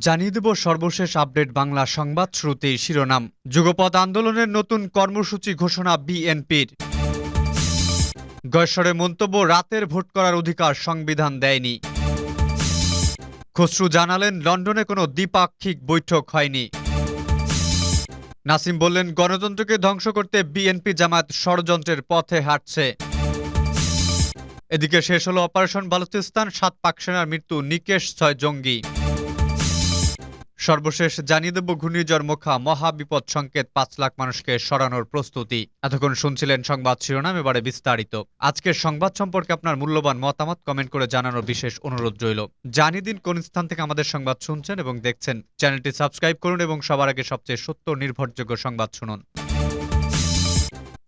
জানিয়ে দেব সর্বশেষ আপডেট বাংলা সংবাদ শুরুতেই শিরোনাম। যুগপথ আন্দোলনের নতুন কর্মসূচি ঘোষণা বিএনপির। গয়েশ্বরে মন্তব্য, রাতের ভোট করার অধিকার সংবিধান দেয়নি। খসরু জানালেন, লন্ডনে কোনো দ্বিপাক্ষিক বৈঠক হয়নি। নাসিম বললেন, গণতন্ত্রকে ধ্বংস করতে বিএনপি জামাত ষড়যন্ত্রের পথে হাঁটছে। এদিকে শেষ হলো অপারেশন বালুচিস্তান, সাত পাক সেনার মৃত্যু, নিকেশ ছয় জঙ্গি। সর্বশেষ জানিয়ে দেব, ঘূর্ণিঝড় মুখা মহাবিপদ সংকেত পাঁচ লাখ মানুষকে সরানোর প্রস্তুতি। এতক্ষণ শুনছিলেন সংবাদ শিরোনাম, এবারে বিস্তারিত। আজকের সংবাদ সম্পর্কে আপনার মূল্যবান মতামত কমেন্ট করে জানানোর বিশেষ অনুরোধ রইল। জানিয়ে দিন কোন স্থান থেকে আমাদের সংবাদ শুনছেন এবং দেখছেন। চ্যানেলটি সাবস্ক্রাইব করুন এবং সবার আগে সবচেয়ে সত্য নির্ভরযোগ্য সংবাদ শুনুন।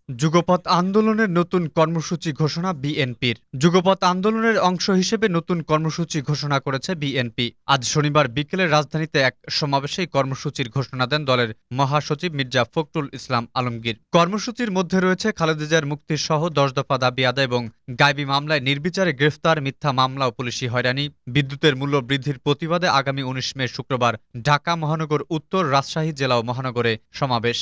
যুগপথ আন্দোলনের নতুন কর্মসূচি ঘোষণা বিএনপির। যুগপথ আন্দোলনের অংশ হিসেবে নতুন কর্মসূচি ঘোষণা করেছে বিএনপি। আজ শনিবার বিকেলে রাজধানীতে এক সমাবেশে কর্মসূচির ঘোষণা দেন দলের মহাসচিব মির্জা ফখরুল ইসলাম আলমগীর। কর্মসূচির মধ্যে রয়েছে খালেদা জিয়ার মুক্তি সহ দশ দফা দাবি আদায় এবং গাইবি মামলায় নির্বিচারে গ্রেফতার, মিথ্যা মামলা ও পুলিশি হয়রানি। বিদ্যুতের মূল্য বৃদ্ধির প্রতিবাদে আগামী উনিশ মে শুক্রবার ঢাকা মহানগর উত্তর রাজশাহী জেলা ও মহানগরে সমাবেশ।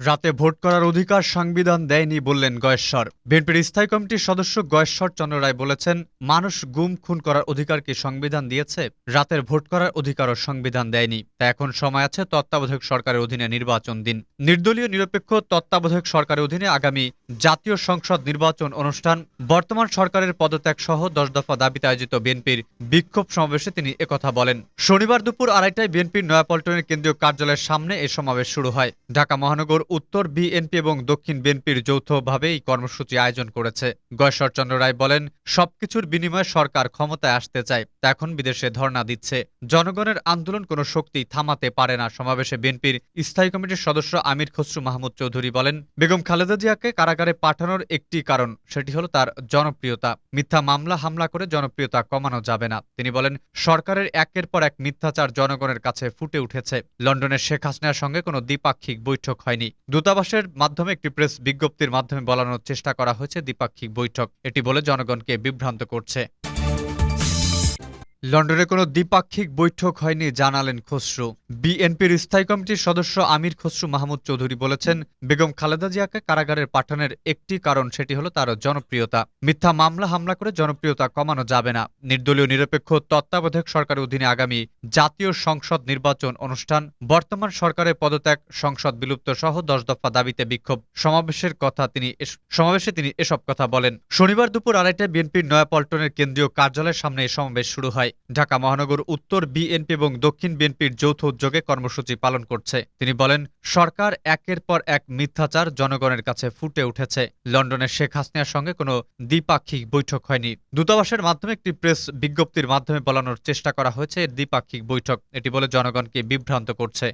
রাতে ভোট করার অধিকার সংবিধান দেয়নি বললেন গয়েশ্বর। বিএনপির স্থায়ী কমিটির সদস্য গয়েশ্বর চন্দ্র রায় বলেছেন, মানুষ গুম খুন করার অধিকার কি সংবিধান দিয়েছে? রাতের ভোট করার অধিকারও সংবিধান দেয়নি। তা এখন সময় আছে তত্ত্বাবধায়ক সরকারের অধীনে নির্বাচন দিন। নির্দলীয় নিরপেক্ষ তত্ত্বাবধায়ক সরকারের অধীনে আগামী জাতীয় সংসদ নির্বাচন অনুষ্ঠান, বর্তমান সরকারের পদত্যাগ সহ দশ দফা দাবিতে আয়োজিত বিএনপির বিক্ষোভ সমাবেশে তিনি একথা বলেন। শনিবার দুপুর আড়াইটায় বিএনপির নয়াপল্টনের কেন্দ্রীয় কার্যালয়ের সামনে এ সমাবেশ শুরু হয়। ঢাকা মহানগর উত্তর বিএনপি এবং দক্ষিণ বিএনপির যৌথভাবে এই কর্মসূচি আয়োজন করেছে। গয়েশ্বর চন্দ্র রায় বলেন, সবকিছুর বিনিময়ে সরকার ক্ষমতায় আসতে চায়, তা এখন বিদেশে ধর্ণা দিচ্ছে। জনগণের আন্দোলন কোনো শক্তি থামাতে পারে না, সমাবেশে বিএনপির স্থায়ী কমিটির সদস্য আমির খসরু মাহমুদ চৌধুরী বলেন, বেগম খালেদা জিয়াকে কারাগারে পাঠানোর একটি কারণ, সেটি হলো তার জনপ্রিয়তা। মিথ্যা মামলা, হামলা করে জনপ্রিয়তা কমানো যাবে না। তিনি বলেন, সরকারের একের পর এক মিথ্যাচার জনগণের কাছে ফুটে উঠেছে। লন্ডনের শেখ হাসিনার সঙ্গে কোনো দ্বিপাক্ষিক বৈঠক হয়নি। দূতাবাসের মাধ্যমে একটি প্রেস বিজ্ঞপ্তির মাধ্যমে বলানোর চেষ্টা করা হয়েছে দ্বিপাক্ষিক বৈঠক। এটি বলে জনগণকে বিভ্রান্ত করছে। লন্ডনে কোনো দ্বিপাক্ষিক বৈঠক হয়নি, জানালেন খসরু। বিএনপির স্থায়ী কমিটির সদস্য আমির খসরু মাহমুদ চৌধুরী বলেছেন, বেগম খালেদা জিয়াকে কারাগারের পাঠানোর একটি কারণ সেটি হলো তার জনপ্রিয়তা। মিথ্যা মামলা, হামলা করে জনপ্রিয়তা কমানো যাবে না। নির্দলীয় নিরপেক্ষ তত্ত্বাবধায়ক সরকারের অধীনে আগামী জাতীয় সংসদ নির্বাচন অনুষ্ঠান, বর্তমান সরকারের পদত্যাগ, সংসদ বিলুপ্ত সহ দশ দফা দাবিতে বিক্ষোভ। সমাবেশের কথা তিনি সমাবেশে তিনি এসব কথা বলেন। শনিবার দুপুর আড়াইটায় বিএনপির নয়াপল্টনের কেন্দ্রীয় কার্যালয়ের সামনে এই সমাবেশ শুরু হয়। ঢাকা মহানগর উত্তর বিএনপি এবং দক্ষিণ বিএনপির যৌথ উদ্যোগে কর্মসূচি পালন করছে। তিনি বলেন, সরকার একের পর এক মিথ্যাচার জনগণের কাছে ফুটে উঠেছে। লন্ডনের শেখ হাসিনার সঙ্গে কোনো দ্বিপাক্ষিক বৈঠক হয়নি। দূতাবাসের মাধ্যমে একটি প্রেস বিজ্ঞপ্তির মাধ্যমে বলানোর চেষ্টা করা হয়েছে, দ্বিপাক্ষিক বৈঠক। এটি বলে জনগণকে বিভ্রান্ত করছে।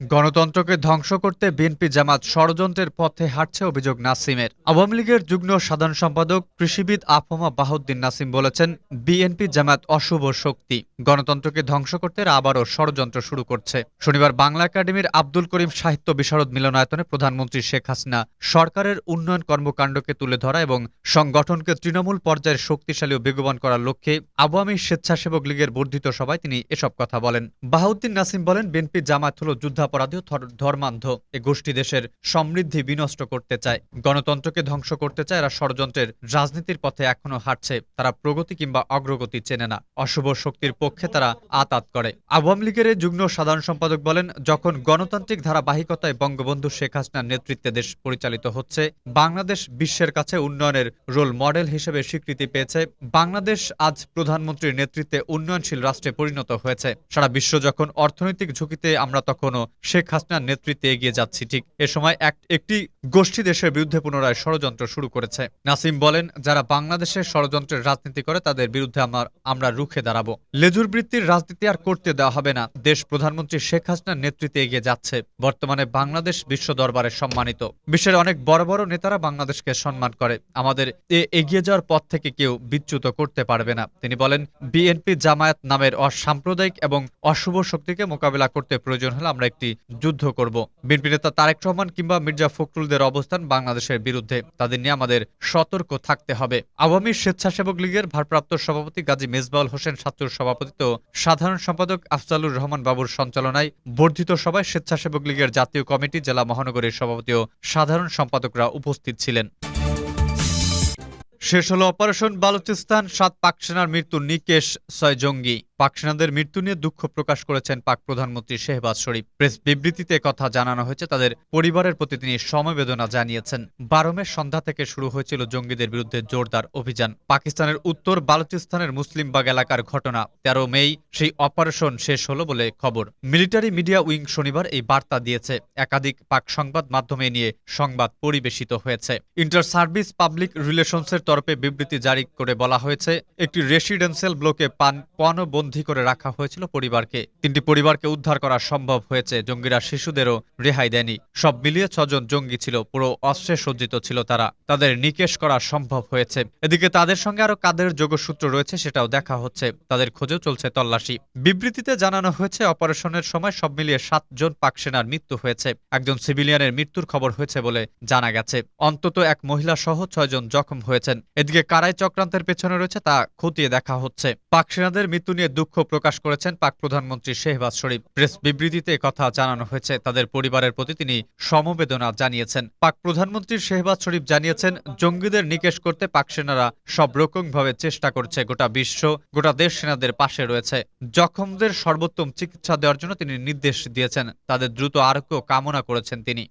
গণতন্ত্রকে ধ্বংস করতে বিএনপি জামাত ষড়যন্ত্রের পথে হাঁটছে অভিযোগ নাসিমের। আওয়ামী লীগের যুগ্ম সাধারণ সম্পাদক কৃষিবিদ আফমা বাহুদ্দিন নাসিম বলেছেন, বিএনপি জামাত অশুভ শক্তি। গণতন্ত্রকে ধ্বংস করতে আবারও ষড়যন্ত্র শুরু করছে। শনিবার বাংলা একাডেমির আব্দুল করিম সাহিত্য বিশারদ মিলনায়তনে প্রধানমন্ত্রী শেখ হাসিনা সরকারের উন্নয়ন কর্মকাণ্ডকে তুলে ধরা এবং সংগঠনকে তৃণমূল পর্যায়ের শক্তিশালী ও বেগবান করার লক্ষ্যে আওয়ামী স্বেচ্ছাসেবক লীগের বর্ধিত সভায় তিনি এসব কথা বলেন। বাহাউদ্দিন নাসিম বলেন, বিএনপি জামাত হল যুদ্ধাপরাধী। ও ধর্মান্ধ। এ গোষ্ঠী দেশের সমৃদ্ধি বিনষ্ট করতে চায়। গণতন্ত্রকে ধ্বংস করতে চায় এরা ষড়যন্ত্রের রাজনীতির পথে এখনও হাঁটছে। তারা প্রগতি কিংবা অগ্রগতি চেনে না। অশুভ শক্তির পক্ষে তারা আতাত করে। আওয়ামী লীগের যুগ্ম সাধারণ সম্পাদক বলেন, যখন গণতান্ত্রিক ধারাবাহিকতায় বঙ্গবন্ধু শেখ হাসিনার নেতৃত্বে দেশ পরিচালিত হচ্ছে, বাংলাদেশ বিশ্বের কাছে উন্নয়নের রোল মডেল হিসেবে স্বীকৃতি পেয়েছে। বাংলাদেশ আজ প্রধানমন্ত্রীর নেতৃত্বে উন্নয়নশীল রাষ্ট্রে পরিণত হয়েছে। সারা বিশ্ব যখন অর্থনৈতিক ঝুঁকিতে আমরা তখনও শেখ হাসিনার নেতৃত্বে এগিয়ে যাচ্ছি। ঠিক এ সময় এক- একটি গোষ্ঠী দেশের বিরুদ্ধে পুনরায় ষড়যন্ত্র শুরু করেছে। নাসিম বলেন, যারা বাংলাদেশের ষড়যন্ত্রের রাজনীতি করে, তাদের বিরুদ্ধে আমরা আমরা রুখে দাঁড়াবো। লেজুর বৃত্তির রাজনীতি আর করতে দেওয়া হবে না। দেশ প্রধানমন্ত্রী শেখ হাসিনার নেতৃত্বে এগিয়ে যাচ্ছে। বর্তমানে বাংলাদেশ বিশ্ব দরবারে সম্মানিত। বিশ্বের অনেক বড় বড় নেতারা বাংলাদেশকে সম্মান করে। আমাদের এ এগিয়ে যাওয়ার পথ থেকে কেউ বিচ্যুত করতে পারবে না। তিনি বলেন, বিএনপি জামায়াত নামের অসাম্প্রদায়িক এবং অশুভ শক্তিকে মোকাবিলা করতে প্রয়োজন হলে আমরা একটি যুদ্ধ করব। বিএনপি নেতা তারেক রহমান কিংবা মির্জা ফখরুলদের অবস্থান বাংলাদেশের বিরুদ্ধে। তাদের নিয়ে আমাদের সতর্ক থাকতে হবে। আওয়ামী স্বেচ্ছাসেবক লীগের ভারপ্রাপ্ত সভাপতি গাজী মেজবাউল হোসেন ছাত্রর সভাপতিত্ব সাধারণ সম্পাদক আফজালুর রহমান বাবুর সঞ্চালনায় বর্ধিত সভায় স্বেচ্ছাসেবক লীগের জাতীয় কমিটি, জেলা মহানগরীর সভাপতি ও সাধারণ সম্পাদকরা উপস্থিত ছিলেন। শেষ হলো অপারেশন বালুচিস্তান, সাত পাক সেনার মৃত্যু, নিকেশ ছয় জঙ্গি পাক সেনাদের মৃত্যু নিয়ে দুঃখ প্রকাশ করেছেন পাক প্রধানমন্ত্রী শেহবাজ শরীফ। প্রেস বিবৃতিতে কথা জানানো হয়েছে, তাদের পরিবারের প্রতি তিনি সমবেদনা জানিয়েছেন। বারো মে সন্ধ্যা থেকে শুরু হয়েছিল জঙ্গিদের বিরুদ্ধে জোরদার অভিযান। পাকিস্তানের উত্তর বালুচিস্তানের মুসলিমবাগ এলাকার ঘটনা। তেরো মেই সেই অপারেশন শেষ হলো বলে খবর। মিলিটারি মিডিয়া উইং শনিবার এই বার্তা দিয়েছে। একাধিক পাক সংবাদ মাধ্যমে নিয়ে সংবাদ পরিবেশিত হয়েছে। ইন্টার সার্ভিস পাবলিক রিলেশনসের তরফে বিবৃতি জারি করে বলা হয়েছে, একটি রেসিডেন্সিয়াল ব্লকে পান পণবন্দী করে রাখা হয়েছিল পরিবারকে। তিনটি পরিবারকে উদ্ধার করা সম্ভব হয়েছে, জঙ্গিরা শিশুদেরও রেহাই দেয়নি। সব মিলিয়ে ছজন জঙ্গি ছিল, পুরো অস্ত্রে সজ্জিত ছিল তারা। তাদের নিকেশ করা সম্ভব হয়েছে। এদিকে তাদের সঙ্গে আরও কাদের যোগসূত্র রয়েছে সেটাও দেখা হচ্ছে। তাদের খোঁজেও চলছে তল্লাশি। বিবৃতিতে জানানো হয়েছে, অপারেশনের সময় সব মিলিয়ে সাতজন পাক সেনার মৃত্যু হয়েছে। একজন সিভিলিয়ানের মৃত্যুর খবর হয়েছে বলে জানা গেছে। অন্তত এক মহিলা সহ ছয়জন জখম হয়েছেন। এদিকে কারাই চক্রান্তের পেছনে রয়েছে, তা খতিয়ে দেখা হচ্ছে। পাক সেনাদের মৃত্যু নিয়ে দুঃখ প্রকাশ করেছেন পাক প্রধানমন্ত্রী শেহবাজ শরীফ। প্রেস বিবৃতিতে কথা জানানো হয়েছে, তাদের পরিবারের প্রতি তিনি সমবেদনা জানিয়েছেন। পাক প্রধানমন্ত্রী শেহবাজ শরীফ জানিয়েছেন, জঙ্গিদের নিকেশ করতে পাক সেনারা সব রকমভাবে চেষ্টা করছে, গোটা বিশ্ব, গোটা দেশ সেনাদের পাশে রয়েছে। জখমদের সর্বোত্তম চিকিৎসা দেওয়ার জন্য তিনি নির্দেশ দিয়েছেন, তাদের দ্রুত আরোগ্য কামনা করেছেন তিনি।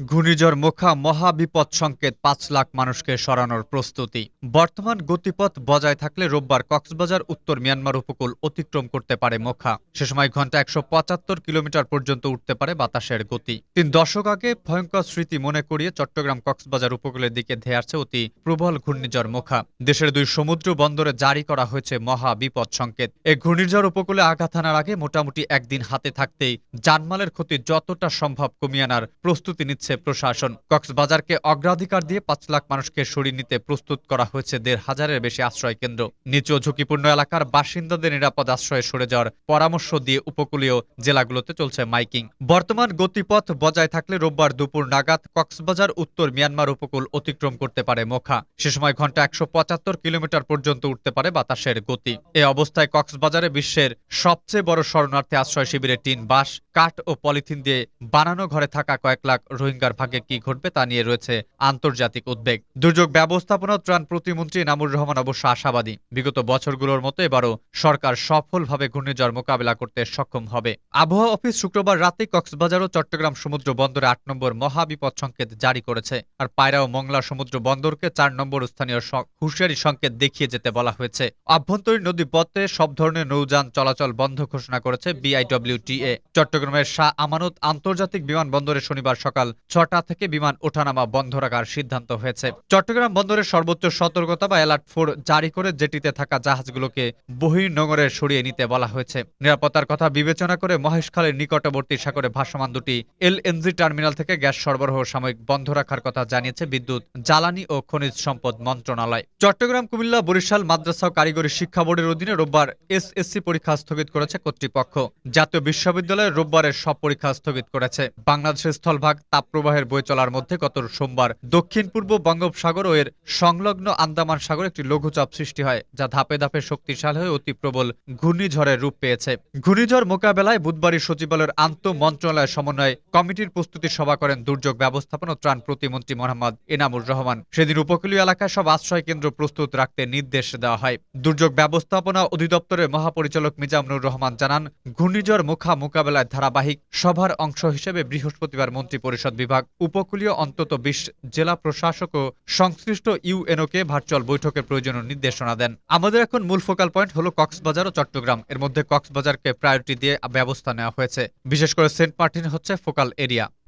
ঘূর্ণিঝড় মোখা মহাবিপদ সংকেত পাঁচ লাখ মানুষকে সরানোর প্রস্তুতি। বর্তমান গতিপথ বজায় থাকলে রোববার কক্সবাজার, উত্তর মিয়ানমার উপকূল অতিক্রম করতে পারে মোখা। সে সময় ঘণ্টা একশো পঁচাত্তর কিলোমিটার পর্যন্ত উঠতে পারে বাতাসের গতি। তিন দশক আগে ভয়ঙ্কর স্মৃতি মনে করিয়ে চট্টগ্রাম কক্সবাজার উপকূলের দিকে ধেয়ে অতি প্রবল ঘূর্ণিঝড় মোখা। দেশের দুই সমুদ্র বন্দরে জারি করা হয়েছে মহা বিপদ সংকেত। এই ঘূর্ণিঝড় উপকূলে আঘাত আনার আগে মোটামুটি একদিন হাতে থাকতেই জানমালের ক্ষতি যতটা সম্ভব কমিয়ে আনার প্রস্তুতি নিচ্ছে প্রশাসন। কক্সবাজারকে অগ্রাধিকার দিয়ে পাঁচ লাখ মানুষকে সরিয়ে নিতে প্রস্তুত করা হয়েছে দেড় হাজারের বেশি আশ্রয় কেন্দ্র। নিচু ঝুঁকিপূর্ণ এলাকার বাসিন্দাদের নিরাপদ আশ্রয়ে সরে যাওয়ার পরামর্শ দিয়ে উপকূলীয় জেলাগুলোতে চলছে মাইকিং। বর্তমান গতিপথ বজায় থাকলে রোববার দুপুর নাগাদ কক্সবাজার, উত্তর মিয়ানমার উপকূল অতিক্রম করতে পারে মোখা। সে সময় ঘণ্টা একশো পঁচাত্তর কিলোমিটার পর্যন্ত উঠতে পারে বাতাসের গতি। এ অবস্থায় কক্সবাজারে বিশ্বের সবচেয়ে বড় শরণার্থী আশ্রয় শিবিরে টিন বাস কাঠ ও পলিথিন দিয়ে বানানো ঘরে থাকা কয়েক লাখ রোহিঙ্গার ভাগ্যে কি ঘটবে তা নিয়ে রয়েছে আন্তর্জাতিক উদ্বেগ। দুর্যোগ ব্যবস্থাপনা ত্রাণ প্রতিমন্ত্রী নামুর রহমান অবশ্য আশাবাদী। বিগত বছরগুলোর মতো এবারও সরকার সফলভাবে ঘূর্ণিঝড় মোকাবেলা করতে সক্ষম হবে। আবহাওয়া অফিস শুক্রবার রাতে কক্সবাজার ও চট্টগ্রাম সমুদ্র বন্দরে আট নম্বর মহাবিপদ সংকেত জারি করেছে। আর পায়রা ও মংলা সমুদ্র বন্দরকে চার নম্বর স্থানীয় হুঁশিয়ারি সংকেত দেখিয়ে যেতে বলা হয়েছে। আভ্যন্তরীণ নদী পথে সব ধরনের নৌযান চলাচল বন্ধ ঘোষণা করেছে বিআইডব্লিউটিএ। চট্টগ্রামের শাহ আমানত আন্তর্জাতিক বিমানবন্দরে শনিবার সকাল ছটা থেকে বিমান ওঠানামা বন্ধ রাখার সিদ্ধান্ত হয়েছে। চট্টগ্রাম বন্দরের সর্বোচ্চ সতর্কতা বা অ্যালার্ট ফোর জারি করে জেটিতে থাকা জাহাজগুলোকে বহির্নোঙরে সরিয়ে নিতে বলা হয়েছে। নিরাপত্তার কথা বিবেচনা করে মহেশখালের নিকটবর্তী সাগরে ভাসমান দুটি এলএনজি টার্মিনাল থেকে গ্যাস সরবরাহ সাময়িক বন্ধ রাখার কথা জানিয়েছে বিদ্যুৎ, জ্বালানি ও খনিজ সম্পদ মন্ত্রণালয়। চট্টগ্রাম, কুমিল্লা, বরিশাল, মাদ্রাসা ও কারিগরি শিক্ষা বোর্ডের অধীনে রোববার এসএসসি পরীক্ষা স্থগিত করেছে কর্তৃপক্ষ। জাতীয় বিশ্ববিদ্যালয়ের রোববারের সব পরীক্ষা স্থগিত করেছে। বাংলাদেশের স্থলভাগ তাপপ্রবাহের বই চলার মধ্যে গত সোমবার দক্ষিণ পূর্ব বঙ্গোপসাগর ও এর সংলগ্ন আন্দামান সাগর একটি লঘুচাপ সৃষ্টি হয়, যা ধাপে ধাপে শক্তিশালী হয়ে অতি প্রবল ঘূর্ণিঝড়ের রূপ পেয়েছে। ঘূর্ণিঝড় মোকাবেলায় বুধবারই সচিবালয়ের আন্তঃ মন্ত্রণালয় সমন্বয় কমিটির প্রস্তুতি সভা করেন দুর্যোগ ব্যবস্থাপনা ও ত্রাণ প্রতিমন্ত্রী মোহাম্মদ এনামুর রহমান। সেদিন উপকূলীয় এলাকায় সব আশ্রয় কেন্দ্র প্রস্তুত রাখতে নির্দেশ দেওয়া হয়। দুর্যোগ ব্যবস্থাপনা অধিদপ্তরের মহাপরিচালক মিজামনুর রহমান জানান, ঘূর্ণিঝড় মুখা মোকাবেলায় ধারাবাহিক সভার অংশ হিসেবে বৃহস্পতিবার মন্ত্রিপরিষদ বিভাগ, উপকূলীয় অন্তত বিশ জেলা প্রশাসক ও সংশ্লিষ্ট ইউএনওকে ভার্চুয়াল বৈঠকের প্রয়োজনীয় নির্দেশনা দেন। আমাদের এখন মূল ফোকাল পয়েন্ট হল কক্সবাজার ও চট্টগ্রাম। এর মধ্যে কক্সবাজারকে প্রায়োরিটি দিয়ে ব্যবস্থা নেওয়া হয়েছে। বিশেষ করে সেন্ট মার্টিন হচ্ছে ফোকাল এরিয়া